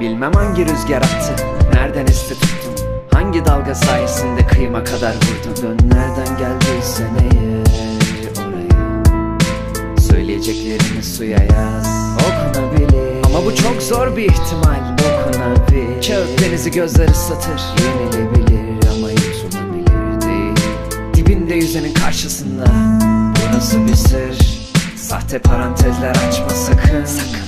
Bilmem hangi rüzgar attı Nereden esti tuttun Hangi dalga sayesinde kıyıma kadar vurdun? Dön nereden geldiysen eğer oraya? Söyleyeceklerini suya yaz Okunabilir. Ama bu çok zor bir ihtimal Dokunabilir Kağıt denizi gözler ıslatır Yenilebilir ama yutulabilir değil. Dibinde yüzenin karşısında Burası bir sır. Sahte parantezler açma sakın. Sakın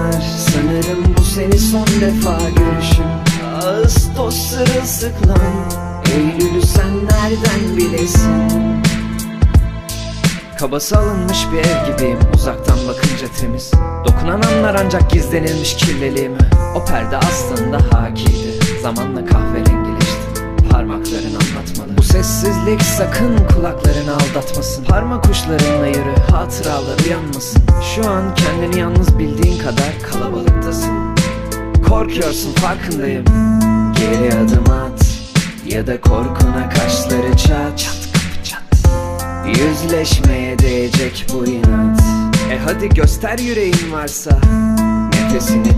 Sanırım bu seni son defa görüşüm. Ağustos sırılsıklam. Eylül'ü sen nereden bilesin? Kabası alınmış bir ev gibiyim Uzaktan bakınca temiz. Dokunan anlar ancak gizlenilmiş kirliliğimi O perde aslında hakiydi Zamanla kahverengileşti Parmakların anlatmalı. Bu sessizlik sakın kulaklarını aldatmasın. Parmak uçlarınla yürü hatıralar uyanmasın. Şu an kendini yalnız bildiğin kadar kalabalıktasın. Korkuyorsun farkındayım. Geri adım at Ya da korkuna kaşları çat. Çat kapı çat. Yüzleşmeye değecek bu inat. E hadi göster yüreğin varsa. Nefesini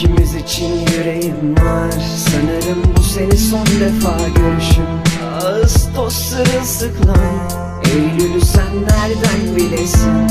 İkimiz için yüreğim var. Sanırım bu seni son defa görüşüm Ağustos sırılsıklam Eylül'ü sen nereden bilesin